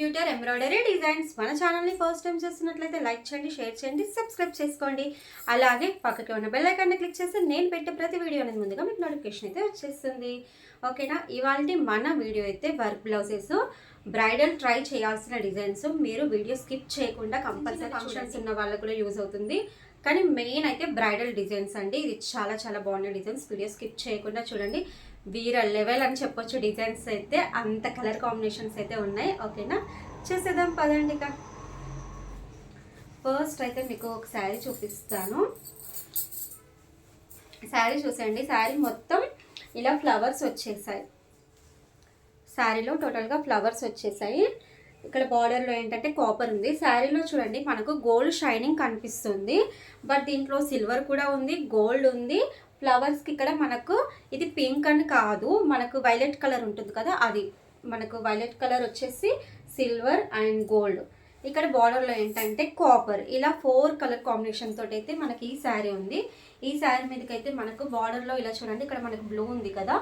Computer embroidery designs మన ఛానల్ని first time చూస్తున్నట్లయితే లైక్ చేయండి షేర్ చేయండి సబ్స్క్రైబ్ చేసుకోండి. అలాగే పక్కకి ఉన్న బెల్ ఐకాన్ని క్లిక్ చేస్తే నేను పెట్టే ప్రతి వీడియో అనేది ముందుగా మీకు నోటిఫికేషన్ అయితే వచ్చేస్తుంది. ఓకేనా ఇవాళ మన వీడియో అయితే వర్క్ బ్లౌజెస్ బ్రైడల్ ట్రై చేయాల్సిన డిజైన్స్ మీరు వీడియో స్కిప్ చేయకుండా కంపల్సరీ ఫంక్షన్స్ ఉన్న వాళ్ళకు కూడా యూజ్ అవుతుంది. కానీ మెయిన్ అయితే బ్రైడల్ డిజైన్స్ అండి. ఇది చాలా చాలా బాగున్న డిజైన్స్ వీడియో స్కిప్ చేయకుండా చూడండి. వీర లెవెల్ అని చెప్పొచ్చు. డిజైన్స్ అయితే అంత కలర్ కాంబినేషన్స్ అయితే ఉన్నాయి. ఓకేనా? చూసేద్దాం పదండి ఇక. ఫస్ట్ అయితే మీకు ఒక శారీ చూపిస్తాను. శారీ చూసేయండి. శారీ మొత్తం ఇలా ఫ్లవర్స్ వచ్చేసాయి. శారీలో టోటల్గా ఫ్లవర్స్ వచ్చేసాయి. ఇక్కడ బార్డర్లో ఏంటంటే కాపర్ ఉంది. శారీలో చూడండి మనకు గోల్డ్ షైనింగ్ కనిపిస్తుంది. బట్ దీంట్లో సిల్వర్ కూడా ఉంది గోల్డ్ ఉంది. ఫ్లవర్స్కి ఇక్కడ మనకు ఇది పింక్ అని కాదు మనకు వైలెట్ కలర్ ఉంటుంది కదా అది. మనకు వైలెట్ కలర్ వచ్చేసి సిల్వర్ అండ్ గోల్డ్. ఇక్కడ బార్డర్లో ఏంటంటే కాపర్ ఇలా ఫోర్ కలర్ కాంబినేషన్ తోటి అయితే మనకి ఈ శారీ ఉంది. ఈ శారీ మీదకి అయితే మనకు బార్డర్లో ఇలా చూడండి ఇక్కడ మనకు బ్లూ ఉంది కదా.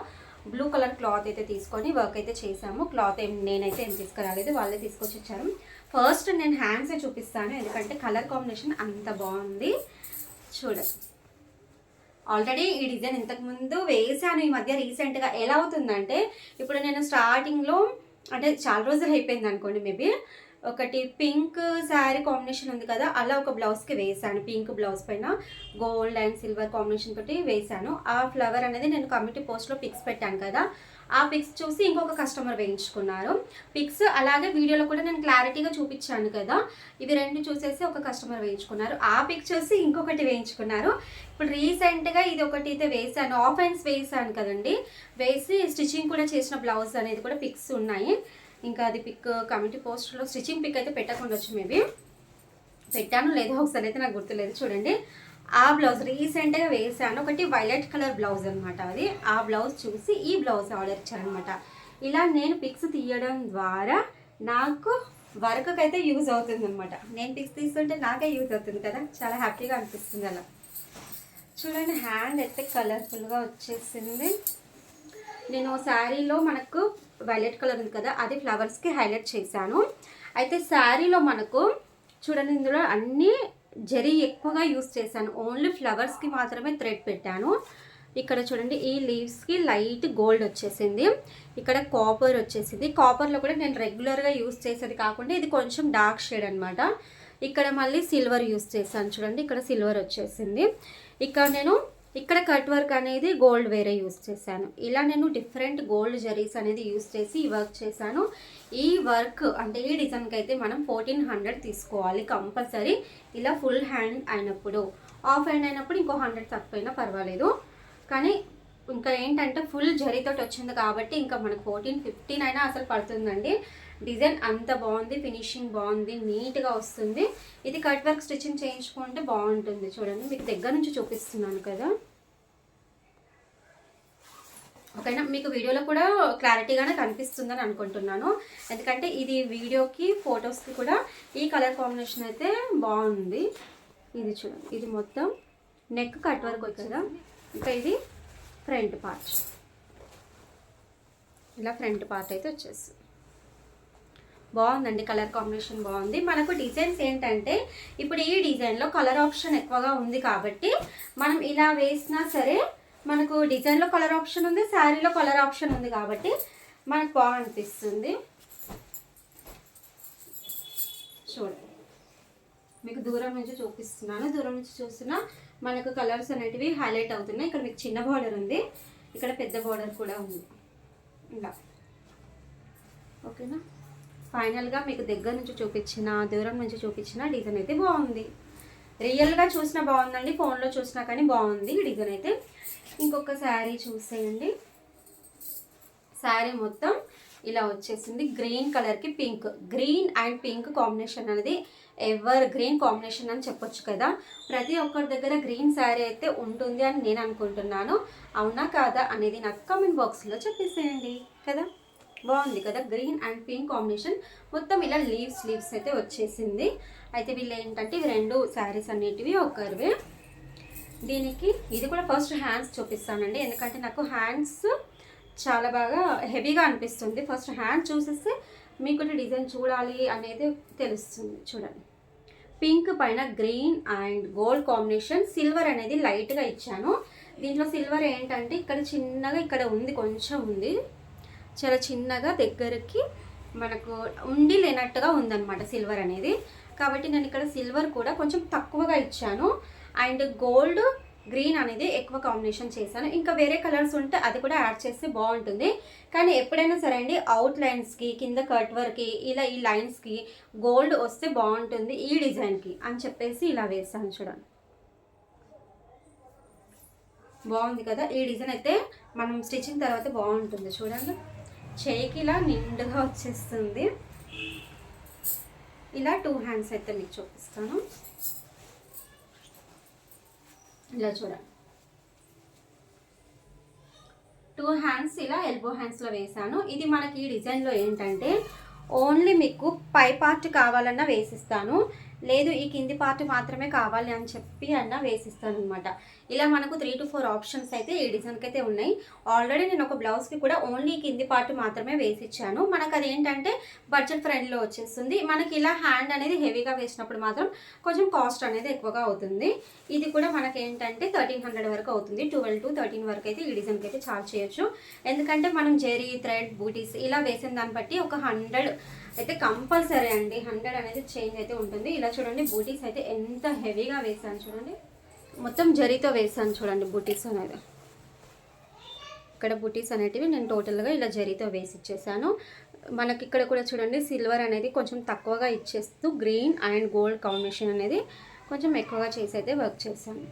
బ్లూ కలర్ క్లాత్ అయితే తీసుకొని వర్క్ అయితే చేసాము క్లాత్ ఏం నేనైతే ఏం తీసుకురాలేదు వాళ్ళే తీసుకొచ్చి ఇచ్చారు. ఫస్ట్ నేను హ్యాండ్స్ చూపిస్తాను ఎందుకంటే కలర్ కాంబినేషన్ అంత బాగుంది. చూడండి. ఆల్రెడీ ఈ డిజైన్ ఇంతకుముందు వేసాను ఈ మధ్య రీసెంట్గా ఎలా అవుతుందంటే ఇప్పుడు నేను స్టార్టింగ్లో అంటే చాలా రోజులు అయిపోయింది అనుకోండి మేబీ ఒకటి పింక్ శారీ కాంబినేషన్ ఉంది కదా అలా ఒక బ్లౌజ్కి వేసాను. పింక్ బ్లౌజ్ పైన గోల్డ్ అండ్ సిల్వర్ కాంబినేషన్ తోటి వేసాను. ఆ ఫ్లవర్ అనేది నేను కమిటీ పోస్ట్లో పిక్స్ పెట్టాను కదా. ఆ పిక్స్ చూసి ఇంకొక కస్టమర్ వేయించుకున్నారు. పిక్స్ అలాగే వీడియోలో కూడా నేను క్లారిటీగా చూపించాను కదా. ఇవి రెండు చూసేసి ఒక కస్టమర్ వేయించుకున్నారు. ఆ పిక్ చూసి ఇంకొకటి వేయించుకున్నారు. ఇప్పుడు రీసెంట్గా ఇది ఒకటి అయితే వేసాను ఆఫ్ హ్యాండ్స్ వేసాను కదండి. వేసి స్టిచ్చింగ్ కూడా చేసిన బ్లౌజ్ అనేది కూడా పిక్స్ ఉన్నాయి. ఇంకా అది పిక్ కమిటీ పోస్ట్లో స్టిచ్చింగ్ పిక్ అయితే పెట్టకుండా వచ్చు మేబీ పెట్టాను లేదో ఒకసారి అయితే నాకు గుర్తులేదు. చూడండి. ఆ బ్లౌజ్ రీసెంట్గా వేసాను ఒకటి వైలెట్ కలర్ బ్లౌజ్ అనమాట అది. ఆ బ్లౌజ్ చూసి ఈ బ్లౌజ్ ఆర్డర్ ఇచ్చారనమాట ఇలా నేను పిక్స్ తీయడం ద్వారా నాకు వర్క్ అయితే యూజ్ అవుతుంది అనమాట నేను పిక్స్ తీస్తుంటే నాకే యూజ్ అవుతుంది కదా. చాలా హ్యాపీగా అనిపిస్తుంది అలా. చూడండి హ్యాండ్ అయితే కలర్ఫుల్గా వచ్చేసింది. నేను శారీలో మనకు వైలెట్ కలర్ ఉంది కదా అది ఫ్లవర్స్కి హైలైట్ చేశాను. అయితే శారీలో మనకు చూడండి ఇందులో అన్నీ జరీ ఎక్కువగా యూస్ చేశాను. ఓన్లీ ఫ్లవర్స్కి మాత్రమే థ్రెడ్ పెట్టాను. ఇక్కడ చూడండి ఈ లీవ్స్కి లైట్ గోల్డ్ వచ్చేసింది. ఇక్కడ కాపర్ వచ్చేసింది. కాపర్లో కూడా నేను రెగ్యులర్గా యూస్ చేసేది కాకుండా ఇది కొంచెం డార్క్ షేడ్ అనమాట ఇక్కడ మళ్ళీ సిల్వర్ యూస్ చేశాను. చూడండి ఇక్కడ సిల్వర్ వచ్చేసింది. ఇక్కడ నేను ఇక్కడ కట్ వర్క్ అనేది గోల్డ్ వేరే యూస్ చేశాను. ఇలా నేను డిఫరెంట్ గోల్డ్ జరీస్ అనేది యూస్ చేసి ఈ వర్క్ చేశాను. ఈ వర్క్ అంటే ఈ డిజైన్కి అయితే మనం ఫోర్టీన్ హండ్రెడ్ తీసుకోవాలి కంపల్సరీ. ఇలా ఫుల్ హ్యాండ్ అయినప్పుడు. ఆఫ్ హ్యాండ్ అయినప్పుడు ఇంకో హండ్రెడ్ తక్కువైనా పర్వాలేదు. కానీ ఇంకా ఏంటంటే ఫుల్ జరీతోటి వచ్చింది కాబట్టి ఇంకా మనకు ఫోర్టీన్ ఫిఫ్టీన్ అయినా అసలు పడుతుందండి. డిజైన్ అంత బాగుంది ఫినిషింగ్ బాగుంది నీట్గా వస్తుంది. ఇది కట్ వర్క్ స్టిచ్చింగ్ చేయించుకుంటే బాగుంటుంది. చూడండి మీకు దగ్గర నుంచి చూపిస్తున్నాను కదా. ఓకేనా? మీకు వీడియోలో కూడా క్లారిటీగానే కనిపిస్తుందని అనుకుంటున్నాను. ఎందుకంటే ఇది వీడియోకి ఫొటోస్కి కూడా ఈ కలర్ కాంబినేషన్ అయితే బాగుంది. ఇది చూడండి ఇది మొత్తం నెక్ కట్ వర్క్ వచ్చేదా? ఇంకా ఇది ఫ్రంట్ పార్ట్. ఇలా ఫ్రంట్ పార్ట్ అయితే వచ్చేసి. బాగుందండి కలర్ కాంబినేషన్ బాగుంది. మనకు డిజైన్స్ ఏంటంటే ఇప్పుడు ఈ డిజైన్లో కలర్ ఆప్షన్ ఎక్కువగా ఉంది కాబట్టి మనం ఇలా వేసినా సరే మనకు డిజైన్లో కలర్ ఆప్షన్ ఉంది శారీలో కలర్ ఆప్షన్ ఉంది కాబట్టి మనకు బాగా అనిపిస్తుంది. చూడండి. మీకు దూరం నుంచి చూపిస్తున్నాను. దూరం నుంచి చూస్తున్నా మనకు కలర్స్ అనేటివి హైలైట్ అవుతున్నాయి. ఇక్కడ మీకు చిన్న బార్డర్ ఉంది. ఇక్కడ పెద్ద బార్డర్ కూడా ఉంది. ఇలా ఓకేనా? ఫైనల్గా మీకు దగ్గర నుంచి చూపించిన దూరం నుంచి చూపించిన డిజైన్ అయితే బాగుంది. రియల్గా చూసినా బాగుందండి. ఫోన్లో చూసినా కానీ బాగుంది డిజైన్ అయితే. ఇంకొక శారీ చూసేయండి. శారీ మొత్తం ఇలా వచ్చేసింది. గ్రీన్ కలర్కి pink green and pink combination అనేది ఎవర్ గ్రీన్ కాంబినేషన్ అని చెప్పొచ్చు కదా. ప్రతి ఒక్కరి దగ్గర గ్రీన్ శారీ అయితే ఉంటుంది అని నేను అనుకుంటున్నాను. అవునా కాదా అనేది నాకు కామెంట్ బాక్స్లో చెప్పేసేయండి కదా. బాగుంది కదా గ్రీన్ అండ్ పింక్ కాంబినేషన్ మొత్తం ఇలా లీవ్స్ లీవ్స్ అయితే వచ్చేసింది. అయితే వీళ్ళు ఏంటంటే ఇవి రెండు శారీస్ అనేటివి ఒకరివి. దీనికి ఇది కూడా ఫస్ట్ హ్యాండ్స్ చూపిస్తానండి. ఎందుకంటే నాకు హ్యాండ్స్ చాలా బాగా హెవీగా అనిపిస్తుంది. ఫస్ట్ హ్యాండ్ చూసేస్తే మీకు డిజైన్ చూడాలి అనేది తెలుస్తుంది. చూడండి. పింక్ పైన green and gold combination silver అనేది లైట్గా ఇచ్చాను. దీంట్లో సిల్వర్ ఏంటంటే ఇక్కడ చిన్నగా ఇక్కడ ఉంది కొంచెం ఉంది. చాలా చిన్నగా దగ్గరికి మనకు ఉండి లేనట్టుగా ఉందన్నమాట సిల్వర్ అనేది. కాబట్టి నేను ఇక్కడ సిల్వర్ కూడా కొంచెం తక్కువగా ఇచ్చాను. అండ్ గోల్డ్ గ్రీన్ అనేది ఎక్కువ కాంబినేషన్ చేశాను. ఇంకా వేరే కలర్స్ ఉంటే అది కూడా యాడ్ చేస్తే బాగుంటుంది. కానీ ఎప్పుడైనా సరే అండి అవుట్ లైన్స్కి కింద కట్ వర్క్కి ఇలా ఈ లైన్స్కి గోల్డ్ వస్తే బాగుంటుంది ఈ డిజైన్కి అని చెప్పేసి ఇలా వేస్తాను చూడండి. బాగుంది కదా? ఈ డిజైన్ అయితే మనం స్టిచ్చింగ్ తర్వాత బాగుంటుంది చూడండి. చేయికి ఇలా నిండుగా వచ్చేస్తుంది. ఇలా టూ హ్యాండ్స్ అయితే మీకు చూపిస్తాను. ఇలా చూడండి టూ హ్యాండ్స్ ఇలా ఎల్బో హ్యాండ్స్లో వేసాను ఇది మనకి ఈ డిజైన్లో ఏంటంటే ఓన్లీ మీకు పై పార్ట్ కావాలన్నా వేసిస్తాను. లేదు ఈ కింది పార్ట్ మాత్రమే కావాలి అని చెప్పి అన్న వేసిస్తాను అనమాట ఇలా మనకు త్రీ టు ఫోర్ ఆప్షన్స్ అయితే ఈ డిజైన్కి అయితే ఉన్నాయి. ఆల్రెడీ నేను ఒక బ్లౌజ్కి కూడా ఓన్లీ కింది పార్ట్ మాత్రమే వేసి ఇచ్చాను మనకు అది ఏంటంటే బడ్జెట్ ఫ్రెండ్లో వచ్చేస్తుంది. మనకి ఇలా హ్యాండ్ అనేది హెవీగా వేసినప్పుడు మాత్రం కొంచెం కాస్ట్ అనేది ఎక్కువగా అవుతుంది. ఇది కూడా మనకి ఏంటంటే థర్టీన్ హండ్రెడ్ వరకు అవుతుంది. ట్వెల్వ్ టు థర్టీన్ వరకు అయితే ఈ డిజైన్కి అయితే చాలా చేయొచ్చు. ఎందుకంటే మనం జెరీ థ్రెడ్ బూటీస్ ఇలా వేసిన దాన్ని బట్టి ఒక హండ్రెడ్ అయితే కంపల్సరీ అండి. హండ్రెడ్ అనేది చేంజ్ అయితే ఉంటుంది. ఇలా చూడండి బూటీస్ అయితే ఎంత హెవీగా వేసాను చూడండి. మొత్తం జరీతో వేసాను చూడండి బూటీస్ అనేది. ఇక్కడ బూటీస్ అనేటివి నేను టోటల్గా ఇలా జరీతో వేసి ఇచ్చేసాను. మనకి ఇక్కడ కూడా చూడండి సిల్వర్ అనేది కొంచెం తక్కువగా ఇచ్చేస్తూ గ్రీన్ అండ్ గోల్డ్ కాంబినేషన్ అనేది కొంచెం ఎక్కువగా చేసి అయితే వర్క్ చేశాను.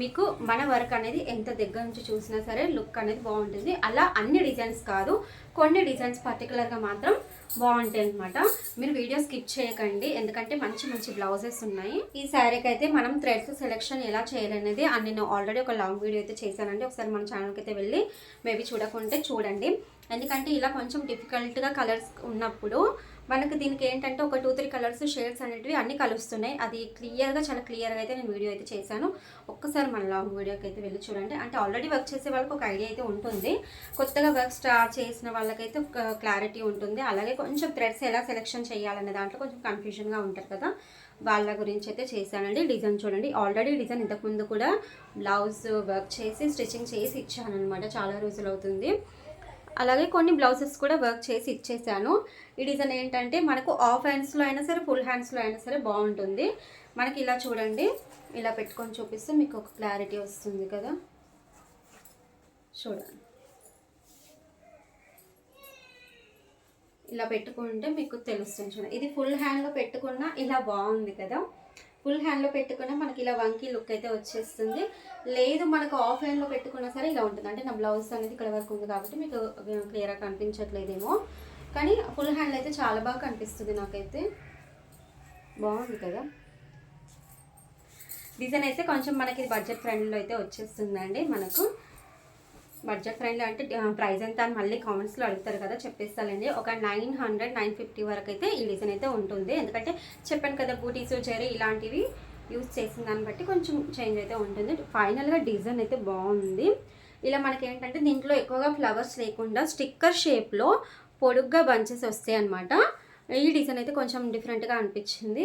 మీకు మన వర్క్ అనేది ఎంత దగ్గర నుంచి చూసినా సరే లుక్ అనేది బాగుంటుంది. అలా అన్ని డిజైన్స్ కాదు. కొన్ని డిజైన్స్ పర్టికులర్గా మాత్రం బాగుంటాయి అనమాట మీరు వీడియో స్కిప్ చేయకండి. ఎందుకంటే మంచి మంచి బ్లౌజెస్ ఉన్నాయి. ఈ శారీకి అయితే మనం థ్రెడ్స్ సెలెక్షన్ ఎలా చేయాలనేది అని నేను ఆల్రెడీ ఒక లాంగ్ వీడియో అయితే చేశానండి. ఒకసారి మన ఛానల్కి అయితే వెళ్ళి మేబీ చూడకుంటే చూడండి. ఎందుకంటే ఇలా కొంచెం డిఫికల్ట్గా కలర్స్ ఉన్నప్పుడు మనకు దీనికి ఏంటంటే ఒక టూ త్రీ కలర్స్ షేడ్స్ అనేటివి అన్నీ కలుస్తున్నాయి. అది క్లియర్గా చాలా క్లియర్గా అయితే నేను వీడియో అయితే చేశాను. ఒక్కసారి మన లాంగ్ వీడియోకి అయితే వెళ్ళి చూడండి. అంటే ఆల్రెడీ వర్క్ చేసే వాళ్ళకి ఒక ఐడియా అయితే ఉంటుంది. కొత్తగా వర్క్ స్టార్ట్ చేసిన వాళ్ళకైతే ఒక క్లారిటీ ఉంటుంది. అలాగే కొంచెం థ్రెడ్స్ ఎలా సెలెక్షన్ చేయాలనే దాంట్లో కొంచెం కన్ఫ్యూజన్గా ఉంటారు కదా. వాళ్ళ గురించి అయితే చేశానండి. డిజైన్ చూడండి. ఆల్రెడీ డిజైన్ ఇంతకుముందు కూడా బ్లౌజ్ వర్క్ చేసి స్టిచ్చింగ్ చేసి ఇచ్చాను అనమాట చాలా రోజులు అవుతుంది. అలాగే కొన్ని బ్లౌజెస్ కూడా వర్క్ చేసి ఇచ్చేసాను. ఈ డిజైన్ ఏంటంటే మనకు ఆఫ్ హ్యాండ్స్లో అయినా సరే ఫుల్ హ్యాండ్స్లో అయినా సరే బాగుంటుంది. మనకి ఇలా చూడండి. ఇలా పెట్టుకొని చూపిస్తే మీకు ఒక క్లారిటీ వస్తుంది కదా. చూడండి. ఇలా పెట్టుకుంటే మీకు తెలుస్తుంది చూడండి. ఇది ఫుల్ హ్యాండ్లో పెట్టుకున్నా ఇలా బాగుంది కదా. ఫుల్ హ్యాండ్లో పెట్టుకున్నా మనకి ఇలా వంకీ లుక్ అయితే వచ్చేస్తుంది. లేదు మనకు ఆఫ్ హ్యాండ్లో పెట్టుకున్నా సరే ఇలా ఉంటుంది. అంటే నా బ్లౌజ్ అనేది ఇక్కడ వరకు ఉంది కాబట్టి మీకు క్లియర్గా కనిపించట్లేదేమో. కానీ ఫుల్ హ్యాండ్ అయితే చాలా బాగా కనిపిస్తుంది నాకైతే. బాగుంది కదా? డిజైన్ అయితే కొంచెం మనకి బడ్జెట్ ఫ్రెండ్లో అయితే వచ్చేస్తుందండి మనకు. బడ్జెట్ ఫ్రెండ్లో అంటే ప్రైస్ ఎంత అని మళ్ళీ కామెంట్స్లో అడుగుతారు కదా చెప్పేస్తానండి. ఒక నైన్ హండ్రెడ్ నైన్ ఫిఫ్టీ వరకు అయితే ఈ డిజైన్ అయితే ఉంటుంది. ఎందుకంటే చెప్పాను కదా బూటీస్ చెరీ ఇలాంటివి యూస్ చేసిన దాన్ని బట్టి కొంచెం చేంజ్ అయితే ఉంటుంది. ఫైనల్గా డిజైన్ అయితే బాగుంది. ఇలా మనకి ఏంటంటే దీంట్లో ఎక్కువగా ఫ్లవర్స్ లేకుండా స్టిక్కర్ షేప్లో పొడుగ్గా బంచెస్ వస్తాయి అనమాట ఈ డిజైన్ అయితే కొంచెం డిఫరెంట్గా అనిపించింది.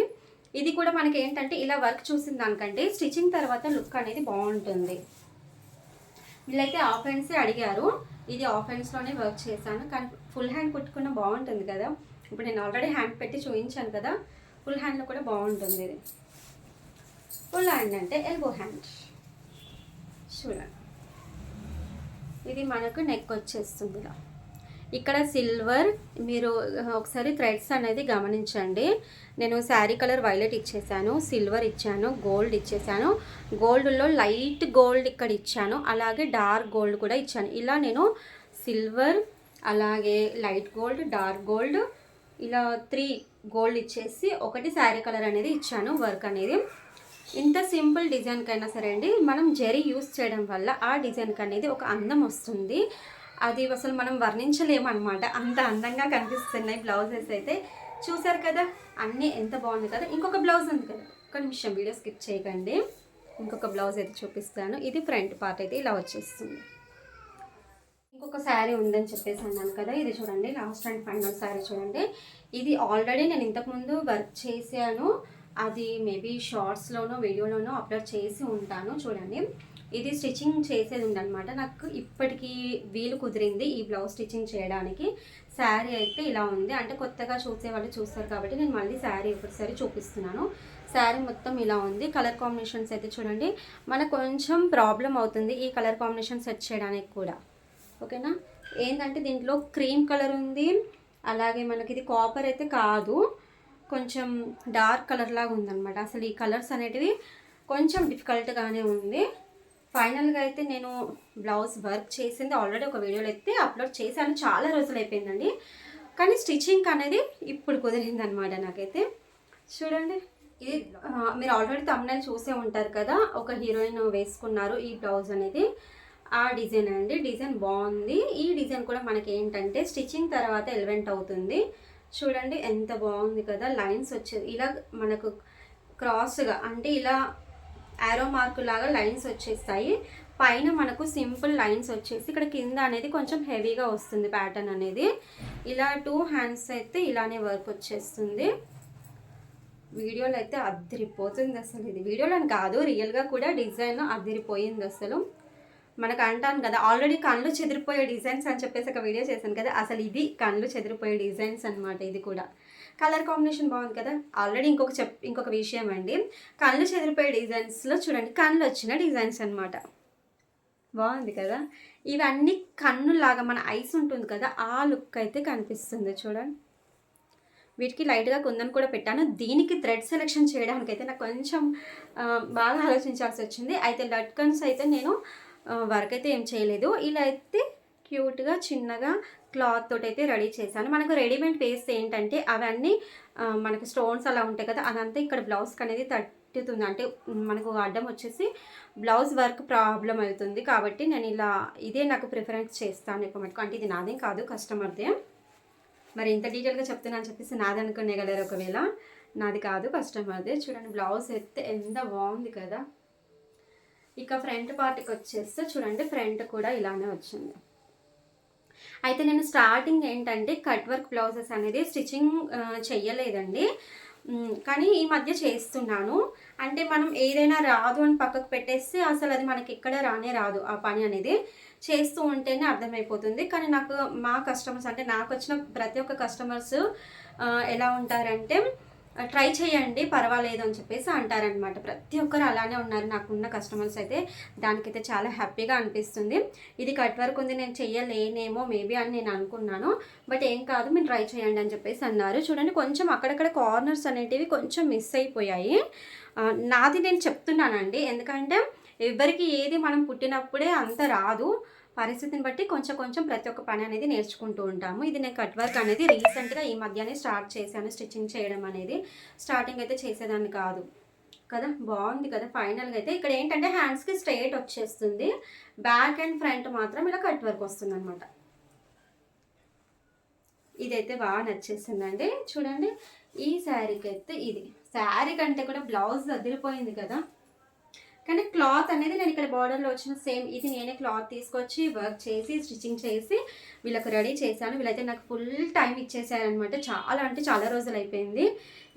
ఇది కూడా మనకి ఏంటంటే ఇలా వర్క్ చూసిన దానికంటే స్టిచ్చింగ్ తర్వాత లుక్ అనేది బాగుంటుంది. వీళ్ళైతే హాఫ్ హ్యాండ్సే అడిగారు. ఇది ఆఫ్ హ్యాండ్స్లోనే వర్క్ చేశాను. కానీ ఫుల్ హ్యాండ్ కుట్టుకున్న బాగుంటుంది కదా. ఇప్పుడు నేను ఆల్రెడీ హ్యాండ్ పెట్టి చూపించాను కదా. ఫుల్ హ్యాండ్లో కూడా బాగుంటుంది ఇది. ఫుల్ హ్యాండ్ అంటే ఎల్బో హ్యాండ్. చూడండి. ఇది మనకు నెక్ వచ్చేస్తుంది ఇలా. ఇక్కడ సిల్వర్ మీరు ఒకసారి థ్రెడ్స్ అనేది గమనించండి. నేను శారీ కలర్ వైలెట్ ఇచ్చేసాను సిల్వర్ ఇచ్చాను గోల్డ్ ఇచ్చేసాను. గోల్డ్లో లైట్ గోల్డ్ ఇక్కడ ఇచ్చాను అలాగే డార్క్ గోల్డ్ కూడా ఇచ్చాను. ఇలా నేను సిల్వర్ అలాగే లైట్ గోల్డ్ డార్క్ గోల్డ్ ఇలా త్రీ గోల్డ్ ఇచ్చేసి ఒకటి శారీ కలర్ అనేది ఇచ్చాను వర్క్ అనేది. ఇంత సింపుల్ డిజైన్కైనా సరే అండి మనం జరీ యూస్ చేయడం వల్ల ఆ డిజైన్కి అనేది ఒక అందం వస్తుంది. అది అసలు మనం వర్ణించలేమన్నమాట. అంత అందంగా కనిపిస్తున్నాయి బ్లౌజెస్ అయితే. చూసారు కదా అన్నీ ఎంత బాగుంది కదా. ఇంకొక బ్లౌజ్ ఉంది కదా. ఒక నిమిషం వీడియో స్కిప్ చేయకండి. ఇంకొక బ్లౌజ్ అయితే చూపిస్తాను. ఇది ఫ్రంట్ పార్ట్ అయితే ఇలా వచ్చేస్తుంది. ఇంకొక శారీ ఉందని చెప్పేసి అన్నాను కదా. ఇది చూడండి లాస్ట్ అండ్ ఫైనల్ శారీ చూడండి. ఇది ఆల్రెడీ నేను ఇంతకుముందు వర్క్ చేశాను. అది మేబీ షార్ట్స్లోనో వీడియోలోనో అప్లోడ్ చేసి ఉంటాను. చూడండి. ఇది స్టిచ్చింగ్ చేసేది ఉందనమాట నాకు ఇప్పటికీ వీలు కుదిరింది ఈ బ్లౌజ్ స్టిచ్చింగ్ చేయడానికి. శారీ అయితే ఇలా ఉంది. అంటే కొత్తగా చూసే వాళ్ళు చూస్తారు కాబట్టి నేను మళ్ళీ శారీ ఒకసారి చూపిస్తున్నాను. శారీ మొత్తం ఇలా ఉంది. కలర్ కాంబినేషన్స్ అయితే చూడండి. మనకు కొంచెం ప్రాబ్లం అవుతుంది ఈ కలర్ కాంబినేషన్ సెట్ చేయడానికి కూడా. ఓకేనా? ఏంటంటే దీంట్లో క్రీమ్ కలర్ ఉంది. అలాగే మనకి ఇది కాపర్ అయితే కాదు. కొంచెం డార్క్ కలర్ లాగా ఉందన్నమాట అసలు ఈ కలర్స్ అనేటివి కొంచెం డిఫికల్ట్గానే ఉంది. ఫైనల్గా అయితే నేను బ్లౌజ్ వర్క్ చేసింది. ఆల్రెడీ ఒక వీడియోలో అయితే అప్లోడ్ చేశాను. చాలా రోజులు అయిపోయిందండి. కానీ స్టిచ్చింగ్ అనేది ఇప్పుడు కుదిరింది అనమాట నాకైతే. చూడండి. ఇది మీరు ఆల్రెడీ తమ్ముళ్ళు చూసే ఉంటారు కదా ఒక హీరోయిన్ వేసుకున్నారు ఈ బ్లౌజ్ అనేది. ఆ డిజైన్ అండి. డిజైన్ బాగుంది. ఈ డిజైన్ కూడా మనకి ఏంటంటే స్టిచ్చింగ్ తర్వాత ఎలివెంట్ అవుతుంది. చూడండి ఎంత బాగుంది కదా. లైన్స్ వచ్చేది ఇలా మనకు క్రాస్గా అంటే ఇలా యారో మార్కు లాగా లైన్స్ వచ్చేస్తాయి. పైన మనకు సింపుల్ లైన్స్ వచ్చేసి ఇక్కడ కింద అనేది కొంచెం హెవీగా వస్తుంది ప్యాటర్న్ అనేది. ఇలా టూ హ్యాండ్స్ అయితే ఇలానే వర్క్ వచ్చేస్తుంది. వీడియోలో అయితే అద్దరిపోతుంది అసలు ఇది. వీడియోలో అని కాదు రియల్గా కూడా డిజైన్ అద్దరిపోయింది అసలు. మనకు అంటాను కదా ఆల్రెడీ కళ్ళు చెదిరిపోయే డిజైన్స్ అని చెప్పేసి ఒక వీడియో చేశాను కదా అసలు ఇది కళ్ళు చెదిరిపోయే డిజైన్స్ అనమాట ఇది కూడా. కలర్ కాంబినేషన్ బాగుంది కదా. ఆల్రెడీ ఇంకొక చెప్ ఇంకొక విషయం అండి. కళ్ళు చెదిరిపోయే డిజైన్స్లో చూడండి కళ్ళు వచ్చిన డిజైన్స్ అన్నమాట. బాగుంది కదా. ఇవన్నీ కన్నులాగా మన ఐస్ ఉంటుంది కదా ఆ లుక్ అయితే కనిపిస్తుంది చూడండి. వీటికి లైట్గా కుందన్ కూడా పెట్టాను. దీనికి థ్రెడ్ సెలెక్షన్ చేయడానికి అయితే నాకు కొంచెం బాగా ఆలోచించాల్సి వచ్చింది. అయితే లట్కన్స్ అయితే నేను వర్క్ అయితే ఏం చేయలేదు. ఇలా అయితే క్యూట్గా చిన్నగా క్లాత్ తోటి అయితే రెడీ చేశాను. మనకు రెడీమేడ్ వేస్తే ఏంటంటే అవన్నీ మనకు స్టోన్స్ అలా ఉంటాయి కదా అదంతా ఇక్కడ బ్లౌజ్కి అనేది తట్టుతుంది. అంటే మనకు అడ్డం వచ్చేసి బ్లౌజ్ వర్క్ ప్రాబ్లం అవుతుంది కాబట్టి నేను ఇలా ఇదే నాకు ప్రిఫరెన్స్ చేస్తాను ఎక్కువ మటుకు. అంటే ఇది నాదేం కాదు కస్టమర్దే. మరి ఇంత డీటెయిల్గా చెప్తున్నాను చెప్పేసి నాది అనుకునేగలరు ఒకవేళ. నాది కాదు కస్టమర్దే. చూడండి బ్లౌజ్ అయితే ఎంత బాగుంది కదా. ఇక ఫ్రంట్ పార్ట్కి వచ్చేస్తే చూడండి ఫ్రంట్ కూడా ఇలానే వచ్చింది. అయితే నేను స్టార్టింగ్ ఏంటంటే కట్ వర్క్ బ్లౌజెస్ అనేది స్టిచ్చింగ్ చెయ్యలేదండి. కానీ ఈ మధ్య చేస్తున్నాను. అంటే మనం ఏదైనా రాదు అని పక్కకు పెట్టేస్తే అసలు అది మనకి ఎక్కడ రానే రాదు ఆ పని అనేది. చేస్తూ ఉంటేనే అర్థమైపోతుంది. కానీ నాకు మా కస్టమర్స్ అంటే నాకు వచ్చిన ప్రతి ఒక్క కస్టమర్స్ ఎలా ఉంటారంటే ట్రై చేయండి పర్వాలేదు అని చెప్పేసి అంటారనమాట ప్రతి ఒక్కరు అలానే ఉన్నారు. నాకున్న కస్టమర్స్ అయితే దానికైతే చాలా హ్యాపీగా అనిపిస్తుంది. ఇది కట్ వర్క్ ఉంది నేను చెయ్యలేనేమో మేబీ అని నేను అనుకున్నాను. బట్ ఏం కాదు మీరు ట్రై చేయండి అని చెప్పేసి అన్నారు. చూడండి కొంచెం అక్కడక్కడ కార్నర్స్ అనేటివి కొంచెం మిస్ అయిపోయాయి. నాది నేను చెప్తున్నానండి. ఎందుకంటే ఎవరికి ఏది మనం పుట్టినప్పుడే అంత రాదు. పరిస్థితిని బట్టి కొంచెం కొంచెం ప్రతి ఒక్క పని అనేది నేర్చుకుంటూ ఉంటాము. ఇది నేను కట్ వర్క్ అనేది రీసెంట్గా ఈ మధ్యనే స్టార్ట్ చేశాను. స్టిచ్చింగ్ చేయడం అనేది. స్టార్టింగ్ అయితే చేసేదాన్ని కాదు. కదా? బాగుంది కదా? ఫైనల్గా అయితే ఇక్కడ ఏంటంటే హ్యాండ్స్కి స్ట్రైట్ వచ్చేస్తుంది. బ్యాక్ అండ్ ఫ్రంట్ మాత్రం ఇలా కట్ వర్క్ వస్తుంది అనమాట ఇదైతే బాగా నచ్చేసిందండి. చూడండి. ఈ శారీకి అయితే ఇది. శారీ కంటే కూడా బ్లౌజ్ అదిరిపోయింది కదా? కానీ క్లాత్ అనేది నేను ఇక్కడ బార్డర్లో వచ్చిన సేమ్ ఇది నేనే క్లాత్ తీసుకొచ్చి వర్క్ చేసి స్టిచ్చింగ్ చేసి వీళ్ళకి రెడీ చేశాను. వీళ్ళైతే నాకు ఫుల్ టైం ఇచ్చేసారనమాట చాలా అంటే చాలా రోజులు అయిపోయింది.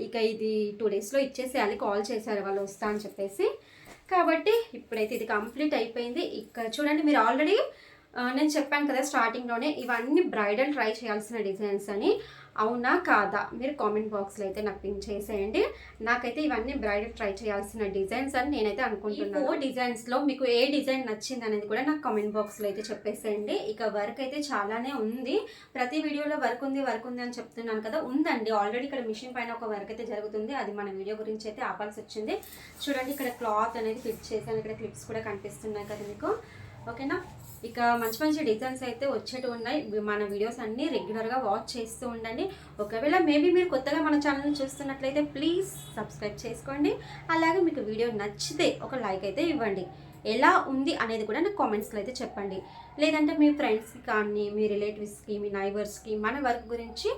ఇక ఇది టూ డేస్లో ఇచ్చేసేయాలి కాల్ చేశారు వాళ్ళు వస్తా అని చెప్పేసి. కాబట్టి ఇప్పుడైతే ఇది కంప్లీట్ అయిపోయింది. ఇక్కడ చూడండి మీరు ఆల్రెడీ నేను చెప్పాను కదా స్టార్టింగ్లోనే ఇవన్నీ బ్రైడల్ ట్రై చేయాల్సిన డిజైన్స్ అని. అవునా కాదా? మీరు కామెంట్ బాక్స్లో అయితే నాకు పింక్ చేసేయండి. నాకైతే ఇవన్నీ బ్రైడల్ ట్రై చేయాల్సిన డిజైన్స్ అని నేనైతే అనుకుంటున్నాను. ఫోర్ డిజైన్స్లో మీకు ఏ డిజైన్ నచ్చింది అనేది కూడా నాకు కామెంట్ బాక్స్లో అయితే చెప్పేసేయండి. ఇక వర్క్ అయితే చాలానే ఉంది. ప్రతి వీడియోలో వర్క్ ఉంది వర్క్ ఉంది అని చెప్తున్నాను కదా. ఉందండి. ఆల్రెడీ ఇక్కడ మిషన్ పైన ఒక వర్క్ అయితే జరుగుతుంది. అది మన వీడియో గురించి అయితే ఆపాల్సి వచ్చింది. చూడండి ఇక్కడ క్లాత్ అనేది ఫిట్ చేశాను. ఇక్కడ క్లిప్స్ కూడా కనిపిస్తున్నాయి కదా మీకు. ఓకేనా ఇక మంచి మంచి డిజైన్స్ అయితే వచ్చేటి ఉన్నాయి. మన వీడియోస్ అన్నీ రెగ్యులర్గా వాచ్ చేస్తూ ఉండండి. ఒకవేళ మేబీ మీరు కొత్తగా మన ఛానల్ చూస్తున్నట్లయితే ప్లీజ్ సబ్స్క్రైబ్ చేసుకోండి. అలాగే మీకు వీడియో నచ్చితే ఒక లైక్ అయితే ఇవ్వండి. ఎలా ఉంది అనేది కూడా నాకు కామెంట్స్లో అయితే చెప్పండి. లేదంటే మీ ఫ్రెండ్స్కి కానీ మీ రిలేటివ్స్కి మీ నైబర్స్కి మన వర్క్ గురించి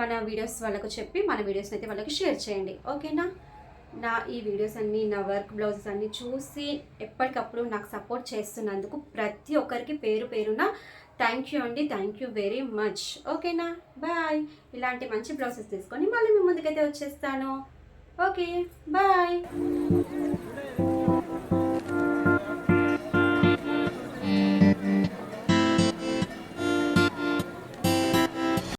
మన వీడియోస్ వాళ్ళకు చెప్పి మన వీడియోస్ని అయితే వాళ్ళకి షేర్ చేయండి. ఓకేనా నా ఈ వీడియోస్ అన్నీ నా వర్క్ బ్లౌజెస్ అన్నీ చూసి ఎప్పటికప్పుడు నాకు సపోర్ట్ చేస్తున్నందుకు ప్రతి ఒక్కరికి పేరు పేరున థ్యాంక్ యూ అండి. థ్యాంక్ యూ వెరీ మచ్ ఓకేనా? బాయ్ ఇలాంటి మంచి బ్లౌజెస్ తీసుకొని మళ్ళీ మీ ముందుకైతే వచ్చేస్తాను. Okay bye